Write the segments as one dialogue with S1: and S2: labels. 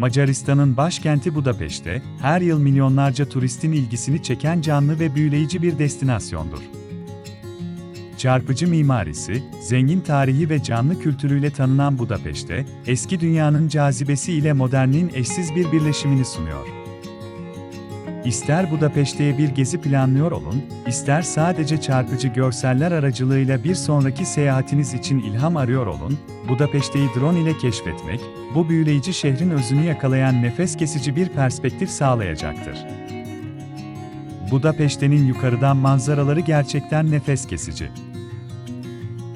S1: Macaristan'ın başkenti Budapeşte, her yıl milyonlarca turistin ilgisini çeken canlı ve büyüleyici bir destinasyondur. Çarpıcı mimarisi, zengin tarihi ve canlı kültürüyle tanınan Budapeşte, eski dünyanın cazibesi ile modernin eşsiz bir birleşimini sunuyor. İster Budapeşte'ye bir gezi planlıyor olun, ister sadece çarpıcı görseller aracılığıyla bir sonraki seyahatiniz için ilham arıyor olun, Budapeşte'yi drone ile keşfetmek, bu büyüleyici şehrin özünü yakalayan nefes kesici bir perspektif sağlayacaktır. Budapeşte'nin yukarıdan manzaraları gerçekten nefes kesici.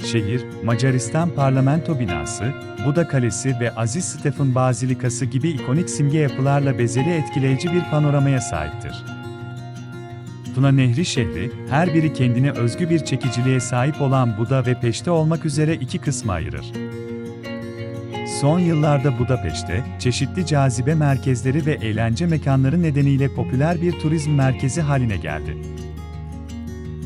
S1: Şehir, Macaristan Parlamento Binası, Buda Kalesi ve Aziz Stefan Bazilikası gibi ikonik simge yapılarla bezeli etkileyici bir panoramaya sahiptir. Tuna Nehri şehri, her biri kendine özgü bir çekiciliğe sahip olan Buda ve Peşte olmak üzere iki kısma ayırır. Son yıllarda Budapeşte, çeşitli cazibe merkezleri ve eğlence mekanları nedeniyle popüler bir turizm merkezi haline geldi.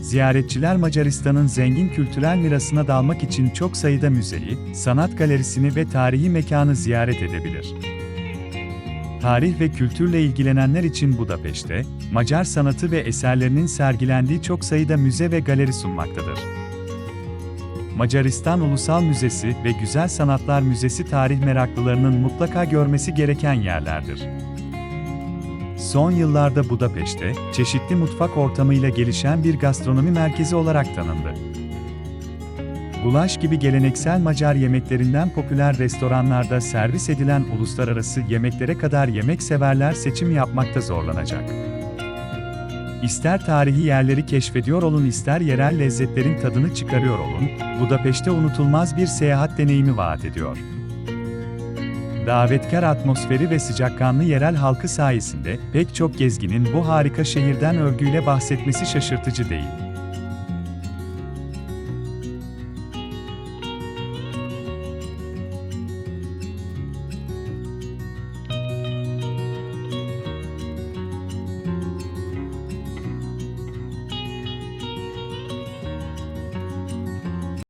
S1: Ziyaretçiler Macaristan'ın zengin kültürel mirasına dalmak için çok sayıda müzeyi, sanat galerisini ve tarihi mekanı ziyaret edebilir. Tarih ve kültürle ilgilenenler için Budapeşte, Macar sanatı ve eserlerinin sergilendiği çok sayıda müze ve galeri sunmaktadır. Macaristan Ulusal Müzesi ve Güzel Sanatlar Müzesi tarih meraklılarının mutlaka görmesi gereken yerlerdir. Son yıllarda Budapeşte, çeşitli mutfak ortamıyla gelişen bir gastronomi merkezi olarak tanındı. Gulaş gibi geleneksel Macar yemeklerinden popüler restoranlarda servis edilen uluslararası yemeklere kadar yemek severler seçim yapmakta zorlanacak. İster tarihi yerleri keşfediyor olun ister yerel lezzetlerin tadını çıkarıyor olun, Budapeşte unutulmaz bir seyahat deneyimi vaat ediyor. Davetkar atmosferi ve sıcakkanlı yerel halkı sayesinde pek çok gezginin bu harika şehirden övgüyle bahsetmesi şaşırtıcı değil.